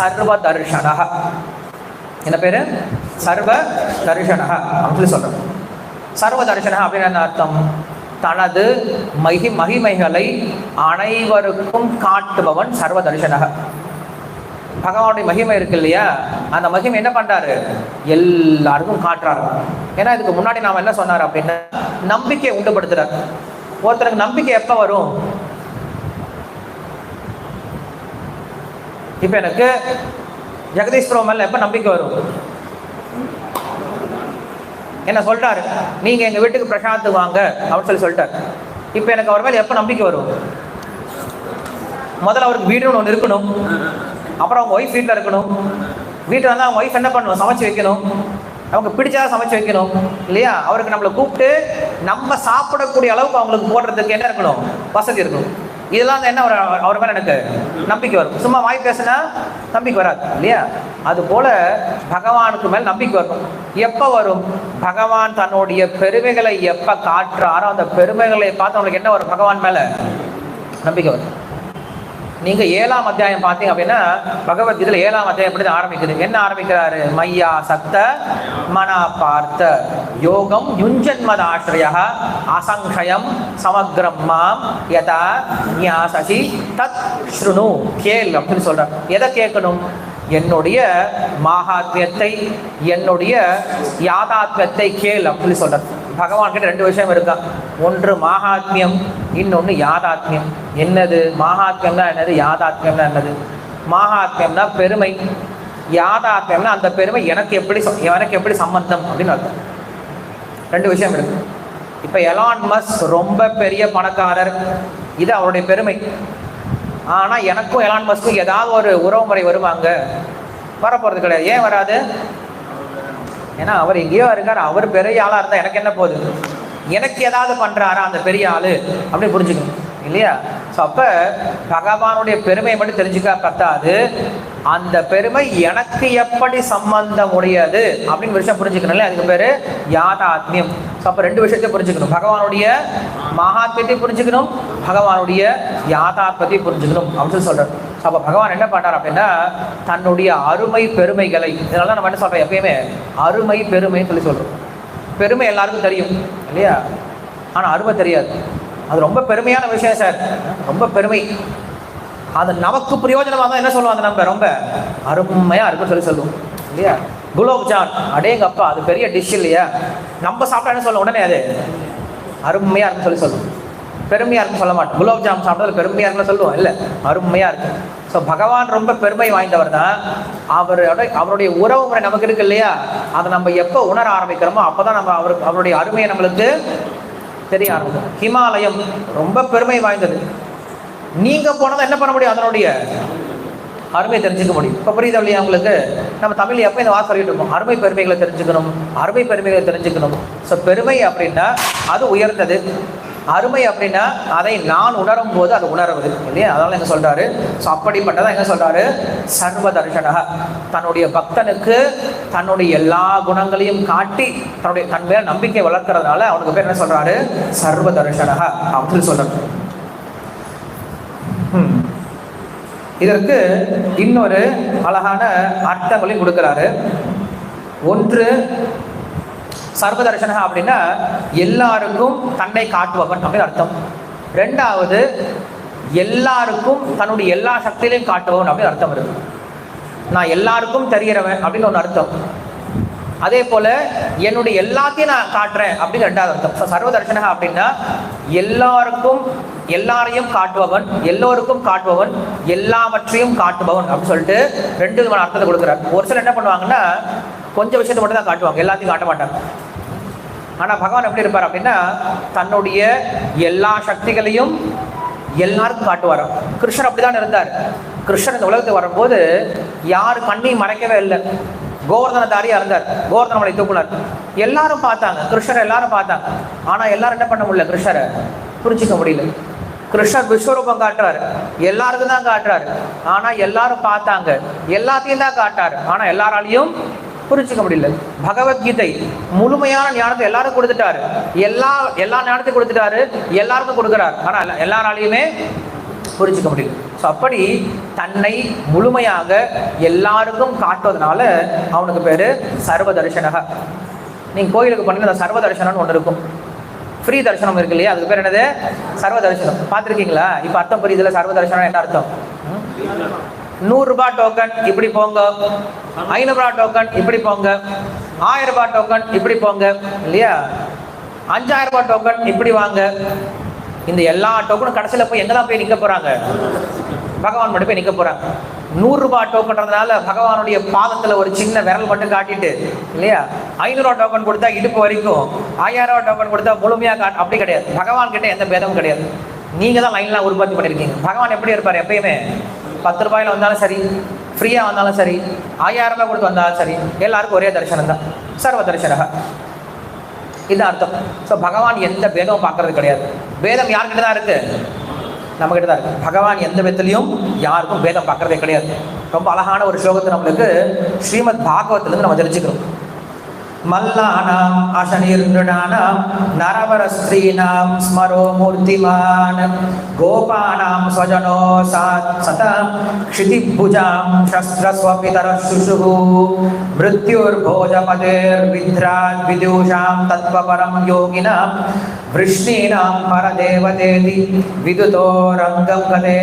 சர்வ தர்ஷனா என்ன பேரு? சர்வ தர்ஷனா அப்படின்னு சொல்றோம். சர்வ தர்ஷனா அப்படின்னு என்ன அர்த்தம்? தனது மகி மகிமைகளை அனைவருக்கும் காட்டுபவன் சர்வ தர்ஷனக பகவானுடைய மகிமை இருக்கு இல்லையா? அந்த மகிமை என்ன பண்றாரு? எல்லாருக்கும் காட்டுறாரு. ஏன்னா இதுக்கு முன்னாடி நாம என்ன சொன்னார் அப்படின்னா நம்பிக்கையை உண்டுபடுத்துறாரு. ஒருத்தருக்கு நம்பிக்கை எப்போ வரும்? இப்ப எனக்கு ஜெகதீஷ் ப்ரோ மேல எப்ப நம்பிக்கை வரும்? என்ன சொல்லிட்டாரு நீங்க எங்க வீட்டுக்கு பிரசாந்த் வாங்க அப்படின்னு சொல்லி சொல்லிட்டாரு. இப்ப எனக்கு அவர் மேல எப்ப நம்பிக்கை வரும்? முதல்ல அவருக்கு வீடுன்னு ஒன்று இருக்கணும். அப்புறம் அவங்க ஒய்ஃப் வீட்டில் இருக்கணும். வீட்டில் வந்து அவங்க ஒய்ஃப் என்ன பண்ணணும்? சமைச்சு வைக்கணும். அவங்க பிடிச்சா சமைச்சு வைக்கணும். இல்லையா? அவருக்கு நம்மளை கூப்பிட்டு நம்ம சாப்பிடக்கூடிய அளவுக்கு அவங்களுக்கு போடுறதுக்கு என்ன இருக்கணும்? வசதி இருக்கணும். இதெல்லாம் என்ன ஒரு அவர் மேலே எனக்கு நம்பிக்கை வரும். சும்மா வாய் பேசினா நம்பிக்கை வராது இல்லையா? அது போல பகவானுக்கு மேல் நம்பிக்கை வரும் எப்போ வரும்? பகவான் தன்னுடைய பெருமைகளை எப்போ காட்டுறாரோ அந்த பெருமைகளை பார்த்து அவங்களுக்கு என்ன வரும்? பகவான் மேலே நம்பிக்கை வரும். நீங்க ஏழாம் அத்தியாயம் பார்த்தீங்க அப்படின்னா பகவத்கீதையில் ஏழாம் அத்தியாயம் எப்படி ஆரம்பிக்குது. என்ன ஆரம்பிக்கிறாரு? மையா சக்த மனா பார்த்த. யோகம் யுஞ்சன்மத ஆசிரியா அசங்கயம் சமக்ரம் மாம் யதா ஞாசசி தத் ஸ்ருணு. கேள் அப்படின்னு சொல்றார். எதை கேட்கணும்? என்னுடைய மாகாத்மியத்தை என்னுடைய யாதாத்மியத்தை கேள் அப்படின்னு சொல்றார். பகவான் கிட்ட ரெண்டு விஷயம் இருக்கா? ஒன்று மாகாத்மியம் இன்னொன்று யாதாத்மியம். என்னது? மாகாத்மியம்னா என்னது? யாதாத்மியம்னா என்னது? மாகாத்மியம்னா பெருமை. யாதாத்மியம்னா அந்த பெருமை எனக்கு எப்படி எனக்கு எப்படி சம்பந்தம்? அப்படின்னு அர்த்தம். ரெண்டு விஷயம் இருக்கு. இப்போ எலான் மஸ் ரொம்ப பெரிய பணக்காரர். இது அவருடைய பெருமை. ஆனால் எனக்கும் எலான் மஸ்க்கும் ஏதாவது ஒரு உறவுமுறை வருவாங்க. வரப்போகிறது கிடையாது. ஏன் வராது? ஏன்னா அவர் எங்கேயோ இருக்கார் அவர் பெரிய ஆளாக இருந்தால் எனக்கு என்ன போகுது? எனக்கு ஏதாவது பண்ணுறாரா அந்த பெரிய ஆள்? அப்படின்னு புரிஞ்சுக்கணும். இல்லையா? ஸோ அப்போ பகவானுடைய பெருமையை மட்டும் தெரிஞ்சுக்க பத்தாது. அந்த பெருமை எனக்கு எப்படி சம்பந்தம் உடையது? அப்படின்னு விஷயம் புரிஞ்சுக்கணும்ல? அதுக்கு பேரு யாதாத்மியம். ஸோ அப்போ ரெண்டு விஷயத்தையும் புரிஞ்சுக்கணும். பகவானுடைய மகாத்மியத்தையும் புரிஞ்சுக்கணும் பகவானுடைய யாதாத்மத்தையும் புரிஞ்சுக்கணும் அப்படின்னு சொல்லி சொல்றாரு. ஸோ அப்போ பகவான் என்ன பண்ணார் அப்படின்னா தன்னுடைய அருமை பெருமைகளை இதனால நம்ம என்ன சொல்றோம் எப்பயுமே? அருமை பெருமைன்னு சொல்லி சொல்றோம். பெருமை எல்லாருக்கும் தெரியும் இல்லையா? ஆனா அருமை தெரியாது. அது ரொம்ப பெருமையான விஷயம் சார். ரொம்ப பெருமை. அது நமக்கு பிரயோஜனமாக தான் என்ன சொல்லுவாங்க நம்ம? ரொம்ப அருமையா இருக்குன்னு சொல்லி சொல்லுவோம். இல்லையா? குலோப் ஜான். அடேங்கப்பா அது பெரிய டிஷ் இல்லையா? நம்ம சாப்பிட்டா என்ன சொல்லுவோம்? உடனே அது அருமையா இருக்குன்னு சொல்லி சொல்லுவோம். பெருமையா இருக்குன்னு சொல்ல மாட்டோம். குலோப் ஜாம் சாப்பிட்டது பெருமையா இருக்குன்னு சொல்லுவோம். இல்ல அருமையா இருக்கு. ஸோ பகவான் ரொம்ப பெருமை வாய்ந்தவர் தான். அவரோட அவருடைய உறவு முறை நமக்கு இருக்கு இல்லையா? அதை நம்ம எப்போ உணர ஆரம்பிக்கிறோமோ அப்பதான் நம்ம அவருக்கு அவருடைய அருமையை நம்மளுக்கு தெரிய ஆரம்பிக்கும். ஹிமாலயம் ரொம்ப பெருமை வாய்ந்தது. நீங்க போனதை என்ன பண்ண முடியும்? அதனுடைய அருமை தெரிஞ்சுக்க முடியும். இப்போ புரியுதா இல்லையா உங்களுக்கு? நம்ம தமிழ் எப்போ இந்த வார்த்தை சொல்லிட்டு இருக்கோம் அருமை பெருமைகளை தெரிஞ்சுக்கணும். அருமை பெருமைகளை தெரிஞ்சுக்கணும். ஸோ பெருமை அப்படின்னா அது உயர்ந்தது. அருமை அப்படின்னா அதை நான் உணரும் போது அது உணர்வது. இல்லையா? அதனால என்ன சொல்றாரு? ஸோ அப்படிப்பட்டதான் என்ன சொல்றாரு? சர்வ தர்ஷனக தன்னுடைய பக்தனுக்கு தன்னுடைய எல்லா குணங்களையும் காட்டி தன்னுடைய தன் மேல் நம்பிக்கை வளர்க்கறதுனால அவனுக்கு பேர் என்ன சொல்றாரு? சர்வ தர்ஷனக அப்படின்னு சொல்றாரு. இதற்கு இன்னொரு அழகான அர்த்தங்களையும் கொடுக்கிறாரு. ஒன்று சர்வதர்ஷனக அப்படின்னா எல்லாருக்கும் தன்னை காட்டுபவன் அப்படின்னு அர்த்தம். ரெண்டாவது எல்லாருக்கும் தன்னுடைய எல்லா சக்தியிலையும் காட்டுபவன் அப்படின்னு அர்த்தம் இருக்கு. நான் எல்லாருக்கும் தெரிகிறவன் அப்படின்னு ஒன்று அர்த்தம். அதே போல என்னுடைய எல்லாத்தையும் நான் காட்டுறேன் அப்படின்னு ரெண்டாவது அர்த்தம். சர்வதர்ஷனக அப்படின்னா எல்லாருக்கும் எல்லாரையும் காட்டுபவன் எல்லோருக்கும் காட்டுபவன் எல்லாவற்றையும் காட்டுபவன் அப்படின்னு சொல்லிட்டு ரெண்டு விதமான அர்த்தத்தை கொடுக்குறாரு. ஒரு சிலர் என்ன பண்ணுவாங்கன்னா கொஞ்சம் விஷயத்தை மட்டும் தான் காட்டுவாங்க எல்லாத்தையும் காட்ட மாட்டாங்க. ஆனால் பகவான் எப்படி இருப்பார் அப்படின்னா தன்னுடைய எல்லா சக்திகளையும் எல்லாருக்கும் காட்டுவாராம் கிருஷ்ணன் அப்படிதான் இருந்தார். கிருஷ்ணன் இந்த உலகத்துக்கு வரும்போது யார் கண்ணையும் மறைக்கவே இல்லை. கோவர்தனதாரியா இருந்தார் கோவர்தனமலை தூக்குனர். எல்லாரும் பார்த்தாங்க. கிருஷ்ணர் எல்லாரும் பார்த்தாங்க. ஆனா எல்லாரும் என்ன பண்ண முடியல? கிருஷ்ணரை புரிஞ்சிக்க முடியல. கிருஷ்ணர் விஸ்வரூபம் காட்டுறாரு. எல்லாருக்கும் தான் காட்டுறாரு. ஆனா எல்லாரும் பார்த்தாங்க. எல்லாத்தையும் தான் காட்டாரு. ஆனா எல்லாராலையும் புரிஞ்சுக்க முடியல. பகவத்கீதை முழுமையான ஞானத்தை எல்லாரும் கொடுத்துட்டாரு. எல்லா எல்லா ஞானத்தையும் கொடுத்துட்டாரு. எல்லாருக்கும் கொடுக்குறாரு. ஆனா எல்லாராலையுமே புரிஞ்சுக்க முடியும். ஸோ அப்படி தன்னை முழுமையாக எல்லாருக்கும் காட்டுவதனால அவனுக்கு பேர் சர்வ தரிசனக கோயிலுக்கு போனீங்க அந்த சர்வ தரிசனம்னு ஒன்று இருக்கும். ஃப்ரீ தரிசனம் இருக்கு இல்லையா? அதுக்கு பேர் என்னது? சர்வ தரிசனம் பார்த்துருக்கீங்களா? இப்போ அர்த்தம் புரியுதுல சர்வ தரிசனம் என்ன அர்த்தம்? நூறுரூபா டோக்கன் இப்படி போங்க. ஐநூறுரூபா டோக்கன் இப்படி போங்க. ஆயிரம் ரூபாய் டோக்கன் இப்படி போங்க. இல்லையா? அஞ்சாயிரம் ரூபாய் டோக்கன் இப்படி வாங்க. இந்த எல்லா டோக்கனும் கடைசியில் போய் எங்கே தான் போய் நிற்க போகிறாங்க பகவான் மட்டும் போய் நிற்க போகிறாங்க நூறுரூபா டோக்கன்றதுனால பகவானுடைய பாதத்தில் ஒரு சின்ன விரல் மட்டும் காட்டிட்டு இல்லையா? ஐநூறுரூவா டோக்கன் கொடுத்தா இடுப்பு வரைக்கும் ஆயிரம் டோக்கன் கொடுத்தா முழுமையாக காட்டு அப்படி கிடையாது. பகவான் கிட்ட எந்த பேதமும் கிடையாது. நீங்கள் தான் லைன்லாம் உற்பத்தி பண்ணியிருக்கீங்க பகவான் எப்படி இருப்பார் எப்பயுமே? பத்து ரூபாயில் வந்தாலும் சரி ஃப்ரீயாக வந்தாலும் சரி ஆயிரம் ரூபாய் கொடுத்து வந்தாலும் சரி எல்லாருக்கும் ஒரே தரிசனம் தான் சர்வ தரிசனக இது அர்த்தம். ஸோ பகவான் எந்த பேதமும் பார்க்கறது கிடையாது. பேதம் யார்கிட்ட தான் இருக்கு? நம்ம கிட்ட தான் இருக்கு. பகவான் எந்த விதத்துலையும் யாருக்கும் பேதம் பார்க்கறதே கிடையாது. ரொம்ப அழகான ஒரு ஸ்லோகத்தை நம்மளுக்கு ஸ்ரீமத் பாகவத்திலிருந்து நம்ம தெரிஞ்சுக்கிறோம். மல்லானாம் அசனிர்நானாம் நரவரஸ்திரீனாம் ஸ்மரோ மூர்த்திமான் கோபானாம் ஸ்வஜனோ சாத் சதாம் க்ஷிதிபுஜாம் சஸ்திரஸ்வபிதரசுஷு மிருத்யுர்போஜபதிர்வித்ராத் விதூஷாம் தத்வபரம் யோகினாம் விஷ்ணீனாம் பரதேவதேதி விதுதோ ரங்கம் கதே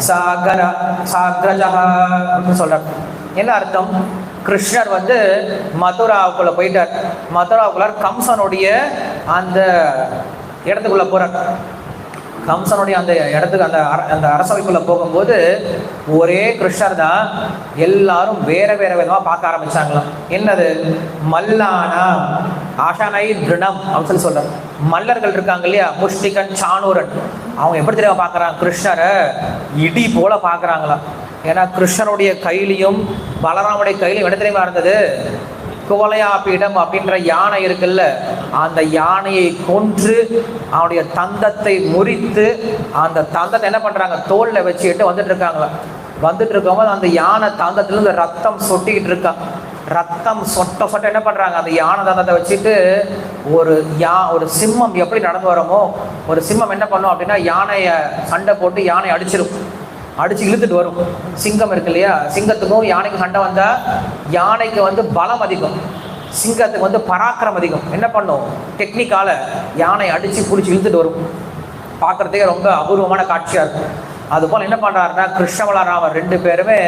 சாகர சாகரஜா சொல்கிறார் என்ன அர்த்தம் கிருஷ்ணர் வந்து மதுராவுக்குள்ள போயிட்டார். மதுராவுக்குள்ள கம்சனுடைய அந்த இடத்துக்குள்ள போறார். கம்சனுடைய அந்த இடத்துக்கு அந்த அர- அந்த அரசவைக்குள்ள போகும்போது ஒரே கிருஷ்ணர் தான் எல்லாரும் வேற வேற விதமா பார்க்க ஆரம்பிச்சாங்களாம். என்னது? மல்லானா ஆஷானை திருணம் அப்படின்னு சொல்லி சொல்றாரு. மல்லர்கள் இருக்காங்க இல்லையா? முஷ்டிகன் சானூரன் அவங்க எப்படி தெரியாம பார்க்கறாங்க? கிருஷ்ணரை இடி போல பார்க்குறாங்களாம். ஏன்னா கிருஷ்ணனுடைய கையிலையும் பலராமுடைய கையிலையும் என்ன தெரியுமா இருந்தது? குவலையாபீடம் அப்படின்ற யானை இருக்குல்ல அந்த யானையை கொன்று அவனுடைய தந்தத்தை முறித்து அந்த தந்தத்தை என்ன பண்றாங்க? தோல்ல வச்சுக்கிட்டு வந்துட்டு இருக்காங்க. வந்துட்டு இருக்கும்போது அந்த யானை தந்தத்துல இருந்து ரத்தம் சொட்டிக்கிட்டு இருக்கான் ரத்தம் சொட்ட சொட்ட என்ன பண்றாங்க? அந்த யானை தந்தத்தை வச்சுட்டு ஒரு யா ஒரு சிம்மம் எப்படி நடந்து வரமோ ஒரு சிம்மம் என்ன பண்ணும் அப்படின்னா யானையை சண்டை போட்டு யானை அடிச்சிருக்கும் அடிச்சு இழுத்துட்டு வரும். சிங்கம் இருக்கு இல்லையா? சிங்கத்துக்கும் யானைக்கும் சண்டை வந்தா யானைக்கு வந்து பலம் அதிகம். சிங்கத்துக்கு வந்து பராக்கிரம் அதிகம். என்ன பண்ணும்? டெக்னிக்கால யானை அடிச்சு பிடிச்சி இழுத்துட்டு வரும். பார்க்கறதுக்கே ரொம்ப அபூர்வமான காட்சியா இருக்கும். அதுபோல் என்ன பண்றாருன்னா கிருஷ்ணவளராமர் ரெண்டு பேருமே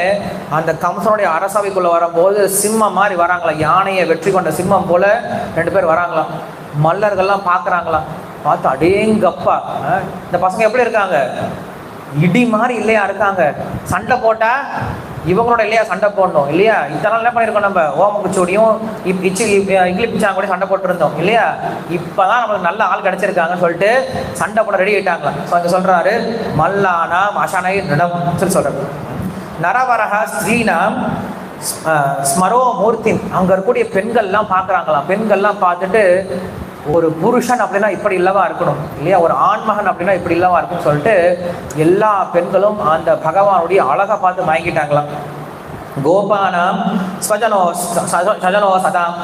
அந்த கம்சனுடைய அரசவைக்குள்ள வரும்போது சிம்மம் மாதிரி வராங்களா யானையை வெற்றி கொண்ட சிம்மம் போல ரெண்டு பேர் வராங்களாம். மல்லர்கள்லாம் பார்க்குறாங்களாம். பார்த்து அடேங்கப்பா. இந்த பசங்க எப்படி இருக்காங்க? இடி மாதிரி இல்லையா இருக்காங்க. சண்டை போட்டா இவங்களோட இல்லையா சண்டை போடணும் இல்லையா? இத்தனை என்ன பண்ணியிருக்கோம் நம்ம? ஓமக்குச்சோடியும் இப் இச்சி இட்லி கூட சண்டை போட்டிருந்தோம் இல்லையா? இப்பதான் நமக்கு நல்ல ஆள் கிடைச்சிருக்காங்கன்னு சொல்லிட்டு சண்டை போட ரெடி ஆயிட்டாங்களா ஸோ இங்க சொல்றாரு மல்லானா மஷானை நிடம் சொல்லி சொல்றாரு. நரவரக ஸ்ரீனாம் ஸ்மரோ மூர்த்தி அங்க இருக்கக்கூடிய பெண்கள்லாம் பார்க்குறாங்களாம். பெண்கள்லாம் பார்த்துட்டு ஒரு புருஷன் அப்படின்னா இப்படி இல்லவா இருக்கணும்? இல்லையா? ஒரு ஆண்மகன் அப்படின்னா இப்படி இல்லவா இருக்கும்னு சொல்லிட்டு எல்லா பெண்களும் அந்த பகவானுடைய அழகை பார்த்து மயங்கிட்டாங்களாம். கோபானாம் ஸ்வஜனோ சஜனோ சதாம்.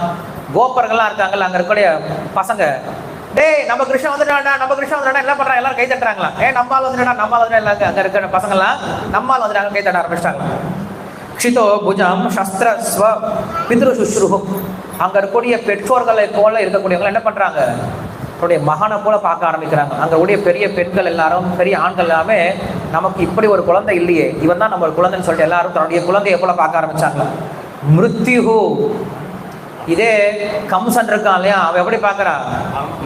கோபர்கள்லாம் இருக்காங்கல்ல அங்க இருக்கக்கூடிய பசங்க. டேய் நம்ம கிருஷ்ணன் வந்துட்டாடா நம்ம கிருஷ்ணன் வந்துடா என்ன பண்ணுறாங்க எல்லாரும் கை தட்டுறாங்களா ஏ நம்மால் வந்துட்டா நம்மால் வந்துட்டா எல்லாரும் அங்க இருக்கிற பசங்கள்லாம் நம்மால் வந்துட்டாங்க கை தட்ட ஆரம்பிச்சிட்டாங்க க்ஷிதோ புஜம் சஸ்திர ஸ்வ பித்ரு சுஷ்ருகம் அங்க இருக்கக்கூடிய பெற்றோர்களை போல இருக்கக்கூடியவங்க என்ன பண்றாங்க? தன்னுடைய மகனை போல பார்க்க ஆரம்பிக்கிறாங்க. அங்க உடைய பெரிய பெண்கள் எல்லாரும் பெரிய ஆண்கள் எல்லாமே நமக்கு இப்படி ஒரு குழந்தை இல்லையே. இவன் தான் நம்ம ஒரு குழந்தைன்னு சொல்லிட்டு எல்லாரும் தன்னுடைய குழந்தையை போல பார்க்க ஆரம்பிச்சாங்க மிருத்யுஹு இதே கம்சன் இருக்கான் இல்லையா? அவன் எப்படி பார்க்கறான்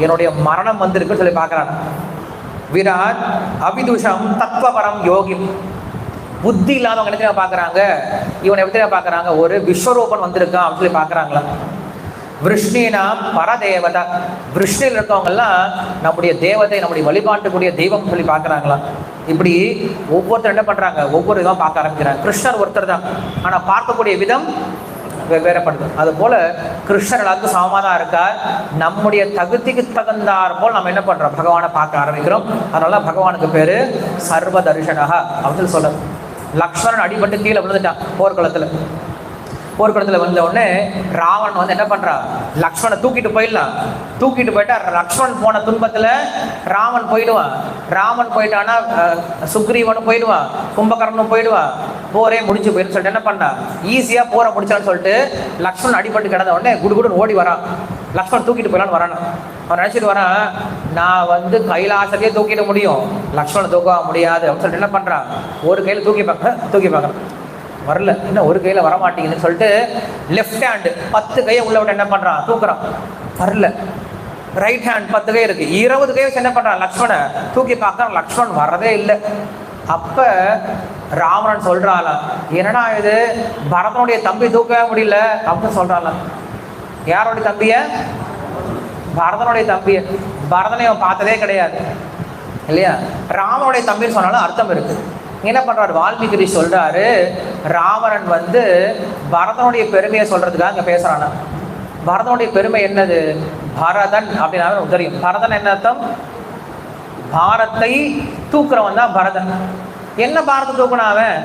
என்னுடைய மரணம் வந்திருக்குன்னு சொல்லி பார்க்கறான். விராட் அபிதுஷம் தத்வபரம் யோகி புத்தி இல்லாதவங்க என்ன பார்க்குறாங்க பார்க்கறாங்க? இவனை எப்படி தெரியுமா பார்க்கறாங்க? ஒரு விஸ்வரூபன் வந்திருக்கான் அப்படின்னு சொல்லி பார்க்கறாங்களா விஷ்ணினா பரதேவதா. விஷ்ணில் இருக்கவங்கெல்லாம் நம்முடைய தேவதை நம்முடைய வழிபாட்டுக்கூடிய தெய்வம் சொல்லி பார்க்குறாங்களா? இப்படி ஒவ்வொருத்தர் என்ன பண்றாங்க? ஒவ்வொரு விதமாக பார்க்க ஆரம்பிக்கிறாங்க. கிருஷ்ணர் ஒருத்தர் தான். ஆனால் பார்க்கக்கூடிய விதம் வெவ்வேறுபடுது அது போல கிருஷ்ணர் எல்லாத்துக்கும் சமமாக தான் இருக்கார். நம்முடைய தகுதிக்கு தகுந்தார் போல் நம்ம என்ன பண்றோம்? பகவானை பார்க்க ஆரம்பிக்கிறோம். அதனால பகவானுக்கு பேரு சர்வ தரிசனகா அப்படின்னு சொல்லுது லக்ஷ்மணன் அடிபட்டு கீழே விழுந்துட்டான் போர்க்களத்துல. போர்க்களத்தில் வந்த உடனே ராவன் வந்து என்ன பண்ணுறான் லக்ஷ்மணை தூக்கிட்டு போயிடலாம். தூக்கிட்டு போயிட்டா லக்ஷ்மண் போன துன்பத்தில் ராமன் போயிடுவான் ராமன் போயிட்டான்னா சுக்ரீவனும் போயிடுவான் கும்பகர்ணனும் போயிடுவான் போரே முடிஞ்சு போயிடும் சொல்லிட்டு என்ன பண்ணா? ஈஸியாக போரை முடிச்சான்னு சொல்லிட்டு லக்ஷ்மண் அடிபட்டு கிடந்த உடனே குடுகுடுன்னு ஓடி வரான் லக்ஷ்மண் தூக்கிட்டு போயிடலான்னு வரான். அவன் நினைச்சிட்டு வரான் நான் வந்து கைலாசத்தையே தூக்கிட முடியும். லக்ஷ்மணை தூக்க முடியாது. அப்படின்னு சொல்லிட்டு என்ன பண்ணுறான் ஒரு கையில் தூக்கி பார்க்க தூக்கி பார்க்கறான் வரல. என்ன ஒரு கையில் வர மாட்டேங்குதுன்னு சொல்லிட்டு லெஃப்ட் ஹேண்டு பத்து கையை உள்ள விட்டு என்ன பண்ணுறான் தூக்குறான். வரல. ரைட் ஹேண்ட் பத்து கை இருக்கு. இருபது கை வச்சு என்ன பண்ணுறான் லக்ஷ்மணை தூக்கி பார்க்கறான். லக்ஷ்மணன் வரதே இல்லை. அப்ப ராவணன் சொல்றாளாம் என்னடா இது? பரதனுடைய தம்பி தூக்கவே முடியல. அப்படின்னு சொல்றாளாம் யாரோடைய தம்பிய? பரதனுடைய தம்பிய. பரதனை அவன் பார்த்ததே கிடையாது. இல்லையா? ராமனுடைய தம்பின்னு சொன்னாலும் அர்த்தம் இருக்கு. என்ன பண்றாரு? வால்மீகி சொல்கிறாரு சொல்றாரு ராவணன் வந்து பரதனுடைய பெருமையை சொல்றதுக்காக இங்க பேசுறானா? பரதனுடைய பெருமை என்னது? பரதன் அப்படின்னா தெரியும். பரதன் என்ன அர்த்தம்? பாரத்தை தூக்குறவன் தான் பரதன். என்ன பாரத்தை தூக்குனா அவன்?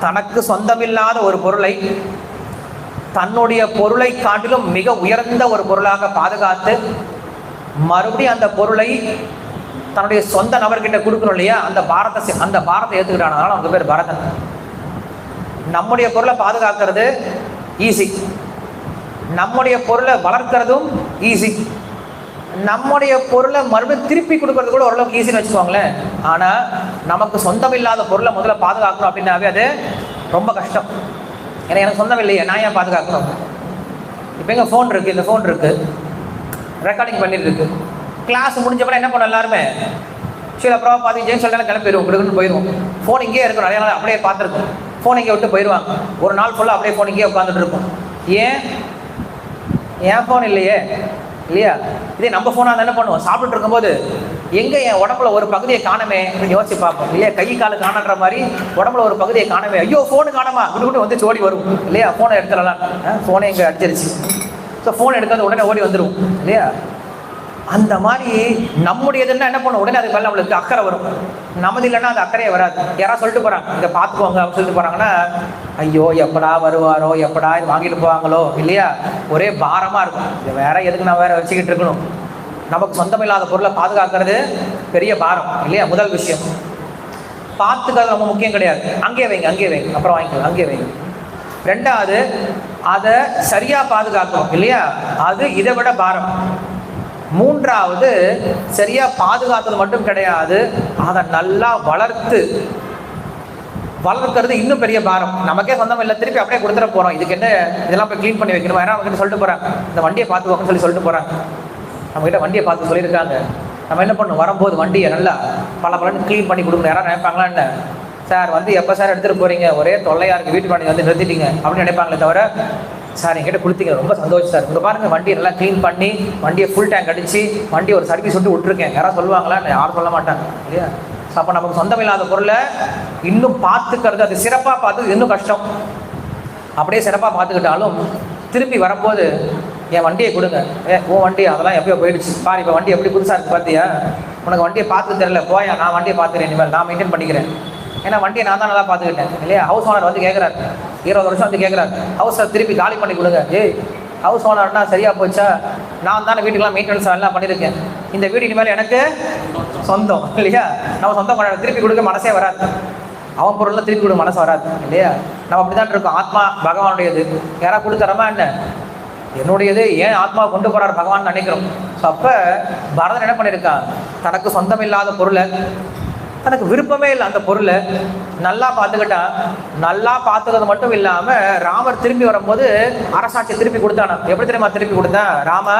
தனக்கு சொந்தமில்லாத ஒரு பொருளை தன்னுடைய பொருளை காட்டிலும் மிக உயர்ந்த ஒரு பொருளாக பாதுகாத்து மறுபடியும் அந்த பொருளை தன்னுடைய சொந்த நபர்கிட்ட கொடுக்கணும் இல்லையா? அந்த பாரத்தை அந்த பாரத்தை ஏற்றுக்கிட்டானால அவங்க பேர் பரதன். நம்முடைய பொருளை பாதுகாக்கிறது ஈஸி நம்முடைய பொருளை வளர்க்கறதும் ஈஸி நம்முடைய பொருளை மறுபடியும் திருப்பி கொடுக்கறது கூட ஓரளவுக்கு ஈஸின்னு வச்சுக்கோங்களேன். ஆனால் நமக்கு சொந்தம் இல்லாத பொருளை முதல்ல பாதுகாக்கணும் அப்படின்னாவே அது ரொம்ப கஷ்டம். ஏன்னா எனக்கு சொந்தம் இல்லையே. நான் ஏன் பாதுகாக்கணும்? இப்போ எங்க ஃபோன் இருக்கு? இந்த ஃபோன் இருக்கு. ரெக்கார்டிங் பண்ணிட்டு இருக்கு. கிளாஸ் முடிஞ்சப்பறம் என்ன பண்ண எல்லாருமே? சரி அப்புறம் பார்த்து ஜெயின் சொல்லிட்டு கிளம்பிடுவோம். கொடுக்குன்னு போயிடுவோம். ஃபோன் இங்கேயே இருக்கும் நிறைய நாள் அப்படியே பார்த்துருக்கோம். ஃபோன் இங்கே விட்டு போயிடுவாங்க. ஒரு நாள் ஃபுல்லாக அப்படியே ஃபோன் இங்கேயே உட்காந்துட்டு இருக்கும். ஏன்? என் ஃபோன் இல்லையே? இல்லையா? இதே நம்ம ஃபோனாக என்ன பண்ணுவோம்? சாப்பிட்டுட்டு இருக்கும்போது எங்கே என் உடம்புல ஒரு பகுதியை காணமே? அப்படின்னு யோசிச்சு பார்ப்போம். இல்லையா? கை காலு காணன்ற மாதிரி உடம்புல ஒரு பகுதியை காணமே. ஐயோ ஃபோனு காணாமா? குடு வந்து ஓடி வரும். இல்லையா? ஃபோனை எடுத்துடலாம். ஃபோனே இங்கே அடிச்சிருச்சு. ஸோ ஃபோன் எடுக்காத உடனே ஓடி வந்துடும் இல்லையா? அந்த மாதிரி நம்முடையதுன்னா என்ன பண்ணும்? உடனே அது மேலே நம்மளுக்கு அக்கறை வரும். நமது இல்லைன்னா அது அக்கறையே வராது. யாராவது சொல்லிட்டு போகிறாங்க இதை பார்த்துக்கோங்க சொல்லிட்டு போகிறாங்கன்னா ஐயோ எப்படா வருவாரோ எப்படா இது வாங்கிட்டு போவாங்களோ இல்லையா? ஒரே பாரமாக இருக்கும். இது வேற எதுக்கு நான் வேற வச்சுக்கிட்டு இருக்கணும்? நமக்கு சொந்தமில்லாத பொருளை பாதுகாக்கிறது பெரிய பாரம் இல்லையா? முதல் விஷயம். பார்த்துக்கிறது ரொம்ப முக்கியம் கிடையாது. அங்கே வைங்க அங்கேயே வைங்க. அப்புறம் வாங்கிக்கலாம். அங்கேயே வைங்க. ரெண்டாவது அதை சரியாக பாதுகாக்கணும் இல்லையா? அது இதை விட பாரம். மூன்றாவது சரியா பாதுகாத்தது மட்டும் கிடையாது. அதை நல்லா வளர்த்து வளர்க்கறது இன்னும் பெரிய பாரம். நமக்கே சொந்தம் இல்லை திருப்பி அப்படியே கொடுத்துட போறோம். இதுக்கு என்ன இதெல்லாம் போய் க்ளீன் பண்ணி வைக்கணும்? வேற அவங்க சொல்லிட்டு போகிறேன் இந்த வண்டியை பார்த்துக்கோங்கன்னு சொல்லி சொல்லிட்டு போகிறேன் நம்ம கிட்ட வண்டியை பார்த்து சொல்லியிருக்காங்க. நம்ம என்ன பண்ணணும்? வரும்போது வண்டியை நல்லா பல பலன்னு க்ளீன் பண்ணி கொடுக்கணும். யாராவது நினைப்பாங்களா என்ன? சார் வந்து எப்போ சார் எடுத்துகிட்டு போறீங்க? ஒரே தொல்லையாக இருக்குது வீட்டுக்கு வண்டி வந்து நிறுத்திட்டீங்க. அப்படின்னு நினைப்பாங்களே தவிர சார் என்கிட்ட கொடுத்தீங்க. ரொம்ப சந்தோஷம் சார். இங்கே பாருங்கள் வண்டியை நல்லா க்ளீன் பண்ணி வண்டியை ஃபுல் டேங்க் அடிச்சு வண்டி ஒரு சர்வீஸ் விட்டு விட்டுருக்கேன். யாராவது சொல்லுவாங்களா? யாரும் சொல்ல மாட்டாங்க இல்லையா? அப்போ நமக்கு சொந்தம் இல்லாத பொருளை இன்னும் பார்த்துக்கிறது அது சிறப்பாக பார்த்து இன்னும் கஷ்டம். அப்படியே சிறப்பாக பார்த்துக்கிட்டாலும் திருப்பி வரும்போது என் வண்டியை கொடுங்க. ஏ உன் வண்டி அதெல்லாம் எப்பயோ போயிடுச்சு. பாரு இப்போ வண்டி எப்படி புதுசாக இருக்குது பார்த்தியா உனக்கு வண்டியை பார்த்து தெரியல. போயா நான் வண்டியை பார்த்துக்கிறேன் இனிமேல். நான் மெயின்டைன் பண்ணிக்கிறேன். ஏன்னா வண்டியை நான் தான் நல்லா பார்த்துக்கிட்டேன். இல்லையா? ஹவுஸ் ஓனர் வந்து கேட்குறாரு இருபது வருஷம் வந்து கேட்குறாரு ஹவுஸை திருப்பி காலி பண்ணி கொடுங்க. ஏய் ஹவுஸ் ஓனர்னா சரியாக போச்சா? நான் தானே வீட்டுக்கெல்லாம் மெயின்டெனன்ஸ் எல்லாம் பண்ணியிருக்கேன் இந்த வீடு இனிமேல் எனக்கு சொந்தம் இல்லையா? நம்ம சொந்தம் கொண்டாட திருப்பி கொடுக்க மனசே வராது. அவன் பொருள்லாம் திருப்பி கொடுக்க மனசு வராது இல்லையா? நம்ம அப்படிதான் இருக்கோம். ஆத்மா பகவானுடையது. யாராவது கொடுத்துறமா என்ன? என்னுடையது ஏன் ஆத்மா கொண்டு போறார் பகவான் நினைக்கிறோம். ஸோ அப்போ பரதன் என்ன பண்ணியிருக்கான் தனக்கு சொந்தம் இல்லாத பொருளை தனக்கு விருப்பமே இல்லை அந்த பொருளை. நல்லா பார்த்துக்கிட்டா நல்லா பார்த்துக்கிறது மட்டும் இல்லாம ராமர் திரும்பி வரும்போது அரசாட்சி திருப்பி கொடுத்தானா? எப்படி தெரியுமா திருப்பி கொடுத்தான் ராம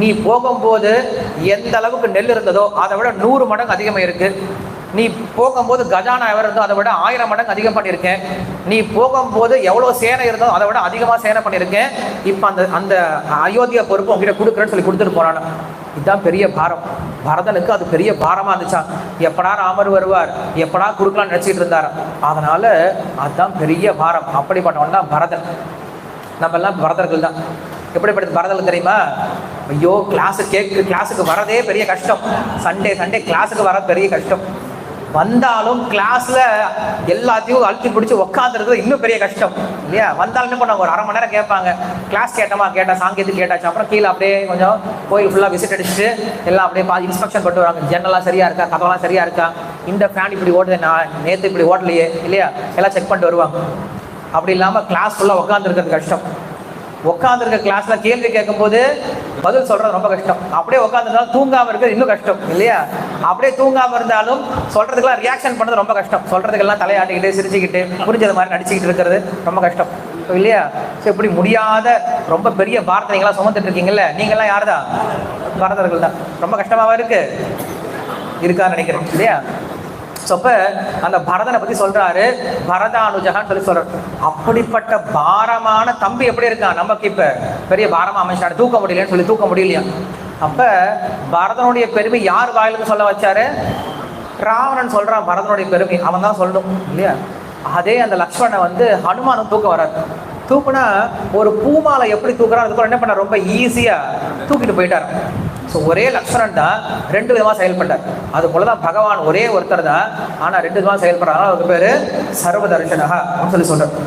நீ போகும்போது எந்த அளவுக்கு நெல் இருந்ததோ அதை விட நூறு மடங்கு அதிகமாக இருக்கு. நீ போகும்போது கஜானா எவ்வளோ இருந்தோ அதை விட ஆயிரம் மடங்கு அதிகம் பண்ணியிருக்கேன். நீ போகும்போது எவ்வளோ சேனை இருந்தோ அதை விட அதிகமாக சேனை பண்ணியிருக்கேன். இப்போ அந்த அந்த அயோத்தியா பொறுப்பு உங்ககிட்ட கொடுக்குறேன்னு சொல்லி கொடுத்துட்டு போறானா? இதுதான் பெரிய பாரம். பரதனுக்கு அது பெரிய பாரமாக இருந்துச்சா? எப்படா ராமர் வருவார்? எப்படா குறுக்கலாம் நினச்சிட்டு இருந்தார்? அதனால் அதுதான் பெரிய பாரம். அப்படிப்பட்டவன் தான் பரதன் நம்மெல்லாம் பரதர்கள் தான். எப்படிப்பட்ட பரதல் தெரியுமா? ஐயோ கிளாஸு கேக்கு கிளாஸுக்கு வரதே பெரிய கஷ்டம். சண்டே சண்டே கிளாஸுக்கு வர பெரிய கஷ்டம். வந்தாலும் கிளாஸ்ல எல்லாத்தையும் அழுத்தி பிடிச்சி உட்காந்துருக்கிறது இன்னும் பெரிய கஷ்டம். இல்லையா? வந்தாலும் என்ன பண்ணுவாங்க? ஒரு அரை மணி நேரம் கேட்பாங்க. கிளாஸ் கேட்டமா கேட்டா சாங்கீது கேட்டாச்சு. அப்புறம் கீழே அப்படியே கொஞ்சம் கோயில் ஃபுல்லாக விசிட் அடிச்சுட்டு எல்லாம் அப்படியே பாதி இன்ஸ்பெக்ஷன் கொண்டு வராங்க ஜன்னல்லாம் சரியா இருக்கா? கதவெல்லாம் சரியா இருக்கா? இந்த ஃபேன் இப்படி ஓடுது நான் நேற்று இப்படி ஓடலையே இல்லையா? எல்லாம் செக் பண்ணிட்டு வருவாங்க. அப்படி இல்லாமல் கிளாஸ் ஃபுல்லாக உட்காந்துருக்கிறது கஷ்டம். உட்காந்துருக்க கிளாஸ்ல கேள்வி கேட்கும்போது பதில் சொல்றது ரொம்ப கஷ்டம். அப்படியே உட்காந்துருந்தாலும் தூங்காம இருக்கிறது இன்னும் கஷ்டம் இல்லையா? அப்படியே தூங்காம இருந்தாலும் சொல்றதுக்கெல்லாம் ரியாக்ஷன் பண்ணது ரொம்ப கஷ்டம். சொல்றதுக்கெல்லாம் தலையாட்டிக்கிட்டு சிரிச்சுக்கிட்டு புரிஞ்சது மாதிரி நடிச்சுக்கிட்டு இருக்கிறது ரொம்ப கஷ்டம். இல்லையா? ஸோ இப்படி முடியாத ரொம்ப பெரிய பாரத்தை நீங்களாம் சுமந்துட்டு இருக்கீங்கல்ல? நீங்களாம் யார் தான் பாரதர்கள் தான் ரொம்ப கஷ்டமாக இருக்கு? இருக்கான்னு நினைக்கிறேன். இல்லையா? சொப்ப அந்த பரதனை பத்தி சொல்றாரு. பரதானுஜகான்னு சொல்லி சொல்றாரு. அப்படிப்பட்ட பாரமான தம்பி எப்படி இருக்கான்? நமக்கு இப்ப பெரிய பாரமா அமைச்சாரு தூக்க முடியலன்னு சொல்லி தூக்க முடியலையா? அப்போ பரதனுடைய பெருமை யார் வாயிலுன்னு சொல்ல வச்சாரு? ராவணன் சொல்றான் பரதனுடைய பெருமை. அவன் தான் சொல்லணும் இல்லையா? அதே அந்த லக்ஷ்மணை வந்து ஹனுமானும் தூக்க வராது தூக்குனா ஒரு பூமாலை எப்படி தூக்குறான் அதுக்கப்புறம் என்ன பண்ண ரொம்ப ஈஸியா தூக்கிட்டு போயிட்டார். ஸோ ஒரே லக்ஷ்மணன் தான் ரெண்டு விதமாக செயல்பட்டார். அது போல தான் பகவான் ஒரே ஒருத்தர் தான் ஆனால் ரெண்டு விதமாக செயல்படுறாங்க அவருக்கு பேர் சர்வதர்ஷனகா அப்படின்னு சொல்லி சொல்கிறார்